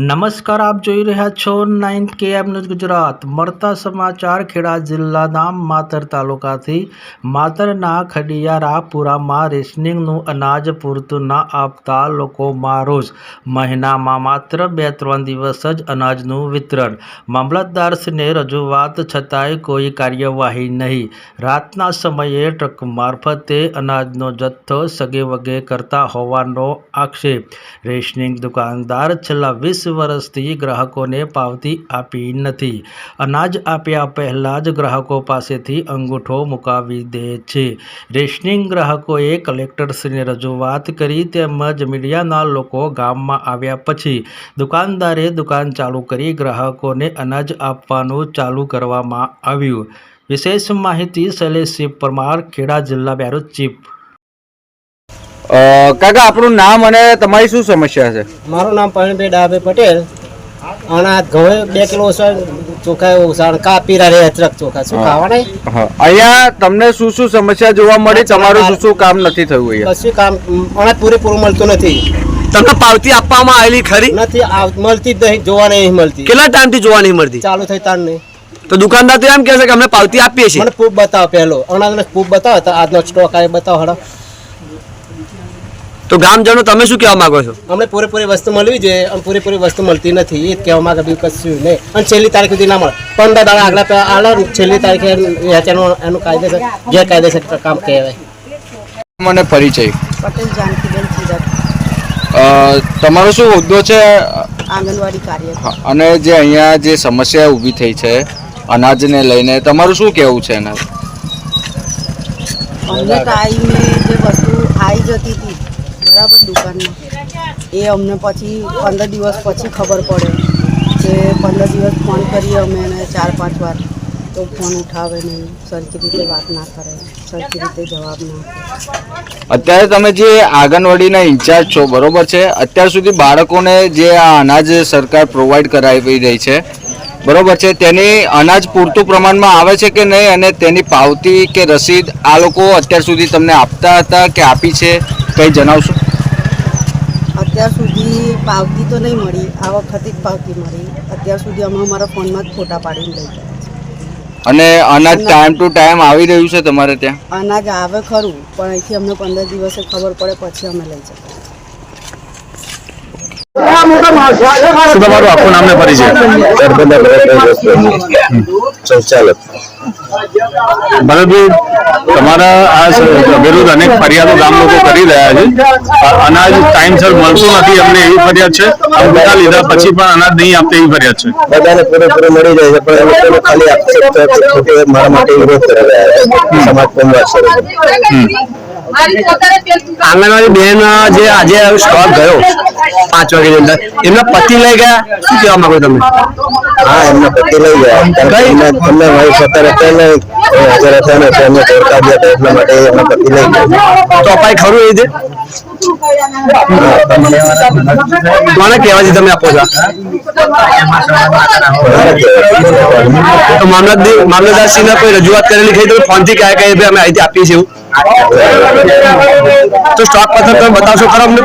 નમસ્કાર, આપ જોઈ રહ્યા છો નાઇન્થ કેએમ ન્યૂઝ ગુજરાત. મળતા સમાચાર ખેડા જિલ્લાના માતર તાલુકાથી. માતરના ખડિયારાપુરામાં રેશનિંગનું અનાજ પૂરતું ના આપતા લોકોમાં રોજ મહિનામાં માત્ર બે ત્રણ દિવસ જ અનાજનું વિતરણ. મામલતદારશ્રીને રજૂઆત છતાંય કોઈ કાર્યવાહી નહીં. રાતના સમયે ટ્રક મારફતે અનાજનો જથ્થો સગે વગે કરતા હોવાનો આક્ષેપ. રેશનિંગ દુકાનદાર છેલ્લા વીસ વર્ષથી ગ્રાહકોને પાવતી આપી નથી. અનાજ આપ્યા પહેલાં જ ગ્રાહકો પાસેથી અંગૂઠો મુકાવી દે છે. રેશનિંગ ગ્રાહકોએ કલેક્ટરશ્રીને રજૂઆત કરી તેમજ મીડિયાના લોકો ગામમાં આવ્યા પછી દુકાનદારે દુકાન ચાલુ કરી ગ્રાહકોને અનાજ આપવાનું ચાલુ કરવામાં આવ્યું. વિશેષ માહિતી શૈલેષસિંહ પરમાર, ખેડા જિલ્લા બેરોજ ચીફ કાકા આપણું નામ અને તમારી શું સમસ્યા છે? મારું નામ પરણભાઈ ડાબે પટેલ. અને આ ઘઉં બે કિલો ચોખા ઓછા કાપી રહ્યા અચરક ચોખા શું ખાવાના? અહીંયા તમને શું શું સમસ્યા જોવા મળી? તમારું શું શું કામ નથી થયું અહીંયા? કશું કામ અનાજ પૂરેપૂરું મળતું નથી. તમને પાવતી આપવામાં આવેલી ખરી? નથી મળતી જ નહીં જોવા નહીં મળતી. કેટલા ટાઈમથી જોવા નહીં મળતી? ચાલુ થઈ તાર નહીં. તો દુકાનદાર તો એમ કહે છે કે અમે પાવતી આપીએ છીએ. મને પૂપ બતાવો પહેલો. અનાજનો પૂપ બતાવો તો આજનો સ્ટોક આવે બતાવો હડો. તો ગામજનો તમે શું કહેવા માંગો છો? અમને પૂરેપૂરી વસ્તુ મળવી જોઈએ અને પૂરેપૂરી વસ્તુ મળતી નથી. એ જ કહેવા માંગે બીજું કશું નહીં. અને છેલ્લી તારીખ સુધી ના મળે. પંદર દાડા આગલા ને છેલ્લી તારીખે વેચાણનું એનું કાયદેસર ગેરકાયદેસર કામ કહેવાય. મને પરિચય. તમારો શું હોદ્દો છે? આંગણવાડી કાર્ય અને જે અહીંયા જે સમસ્યા ઊભી થઈ છે અનાજને લઈને તમારું શું કહેવું છે એના? અમને ટાઈમે જે વસ્તુ આવી જતી હતી દુકાનમાં. એ અમને પછી પંદર દિવસ પછી ખબર પડે. કે પંદર દિવસ ફોન કરીએ અમે એને ચાર પાંચ વાર તો ફોન ઉઠાવે નહીં. સરખી રીતે વાત ના કરે. સરખી રીતે જવાબ ના અત્યારે તમે જે આંગણવાડીના ઇન્ચાર્જ છો, બરોબર છે? અત્યાર સુધી બાળકોને જે આ અનાજ સરકાર પ્રોવાઈડ કરાવી રહી છે, બરોબર છે? તેની અનાજ પૂરતું પ્રમાણમાં આવે છે કે નહીં? અને તેની પાવતી કે રસીદ આ લોકો અત્યાર સુધી તમને આપતા હતા કે આપી છે? કંઈ જણાવશો? અત્યાર સુધી પાવતી તો નહીં મળી આ વખતે જ પાવતી મળી. અત્યાર સુધી અમે અમારા ફોનમાં જ ફોટા પાડીને લઈ ગયા. અને અનાજ ટાઈમ ટુ ટાઈમ આવી રહ્યું છે તમારે ત્યાં? અનાજ આવે ખરું પણ અહીંથી અમને પંદર દિવસે ખબર પડે પછી અમે લઈ જતા તમારું આખું નામને પરિચય? ભરતભાઈ તમારા આ વિરુદ્ધ અનેક ફરિયાદો ગામ લોકો કરી રહ્યા છે. અનાજ ટાઈમસર મળતું નથી એમને એવી ફરિયાદ છે. બધા લીધા પછી પણ અનાજ નહીં આપતા એવી ફરિયાદ છે. બધાને પૂરેપૂરો મળી જાય છે પણ એ લોકો ખાલી મારા માટે વિરોધ કરી રહ્યા છે. સમાજ આંગણવાડી બેન જે આજે સ્ટોક ગયો પાંચ વાગે અંદર એમના પતિ લઈ ગયા? શું કહેવા માંગો તમે? હા એમના પતિ લઈ ગયા. કારણ કે એમને એમને વાઈફ અત્યારે પહેલે હાજર હતા ને તો એમને તોડકા ગયા હતા એટલા માટે એમના પતિ લઈ ગયા. તો અપાય ખરું એ કોને કહેવાથી તમે આપો છો? તો મામલતદાર મામલતદારશ્રીને કોઈ રજૂઆત કરેલી ખરી? તો ફોનથી કહે કે ભાઈ અમે અહીંથી આપીએ છીએ તો સ્ટોક પત્ર તમે બતાવશો ખરા અમને?